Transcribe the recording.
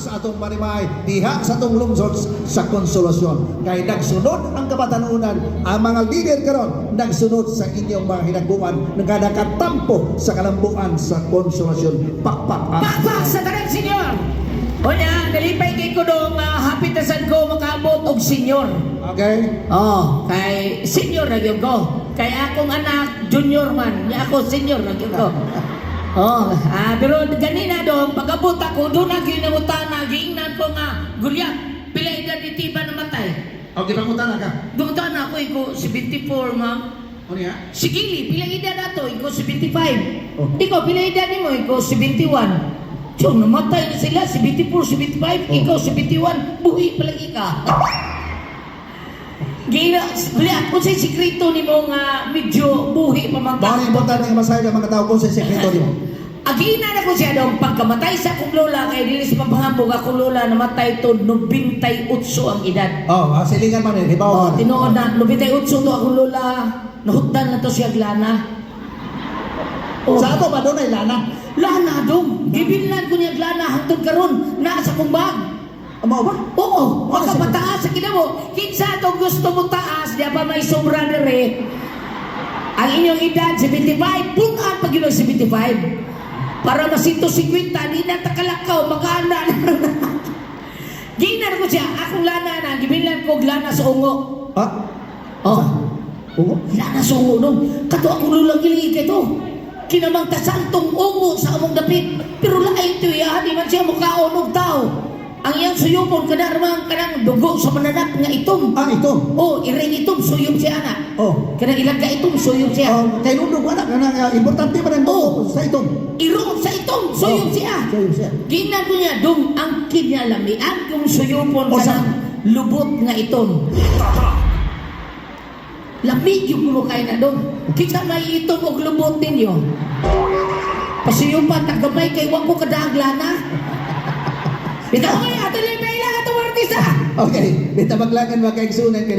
sa atong marimay, diha sa atong lungsod sa konsolasyon. Kay nagsunod ang kabatanunan, ang mga leader karon nagsunod sa inyong mga hinagbuan nga nakatampo sa kalambuan sa konsolasyon. Pakpak ang Pakpak sa tanan, senyor! O niya, nalipay kay ko doon, uh, hapit na sad ko makaabot og senyor. Okay? Oh, kay senior na yun ko. Kay akong anak, junior man. Ako senior na yun ko. Oh, ah, pero ganina dong, pag-abot ako, doon na ginamutan na, giingnan ko nga, gulya, pila edad ni Tiba namatay. Okay, pangutan na ka. Doon na ako, iko 74, ma'am. Ano niya? Sige, pila edad na to, iko 75. Oh. Ikaw, pila edad mo, iko 71. So, namatay na sila, 74, 75, ikaw 71, buhi pa lang ika. Gina, wala ako sa sikreto ni mo nga medyo buhi pa man ka. importante nga masahe ng mga tao kung sa sekreto mo. Agina na ko siya daw, pagkamatay sa akong lola, kay dili sa papahambog akong lola, namatay to 98 ang edad. Oh, ah, silingan man eh. Hibaw Oh, man. tinuod na, 98 to akong lola, nahutdan na to siya glana. Oh. Sa ato ba doon ay lana? Lana dong, gibilan ko niya glana hangtod karon na sa kong bag. Amo ba? Oo, Ano makapataas sa kinamo. Kinsa to gusto mo taas, di ba may sobra na rin. Ang inyong edad, 75, bukan pag yun 75. Para masinto 50, di na takalakaw, mag-aana Ginar ko siya, akong lana na, gibilan ko lana sa ungo. Ha? Oh, Oo. lana sa ungo nung, kato akong lulang gilingi kay to. Kinamang tasantong ungo sa among dapit. Pero lain to ya, di man siya mukhaon og tao. Ang iyang suyupon kada ramang kanang dugo sa mananak nga itom. Ah, ito. Oh, iring itom suyop siya ana. Oh. Kanang ilang ka itom suyop siya. Oh, kay nundog wala ka na nga importante man ang Oh. sa itong. Irong sa itom suyop Oh, siya. Suyop siya. Ginan ko niya dong ang kinyalami ang kung suyupon O, sa- kanang lubot nga itom. Lamig yung kulo kayo na dong. Kita may itom og lubot ninyo. Pasuyupan, tagamay kay wako kadagla na. Bitaw ay ato lang na ilang atong artista. Okay, bita maglangan mga kaigsunan kani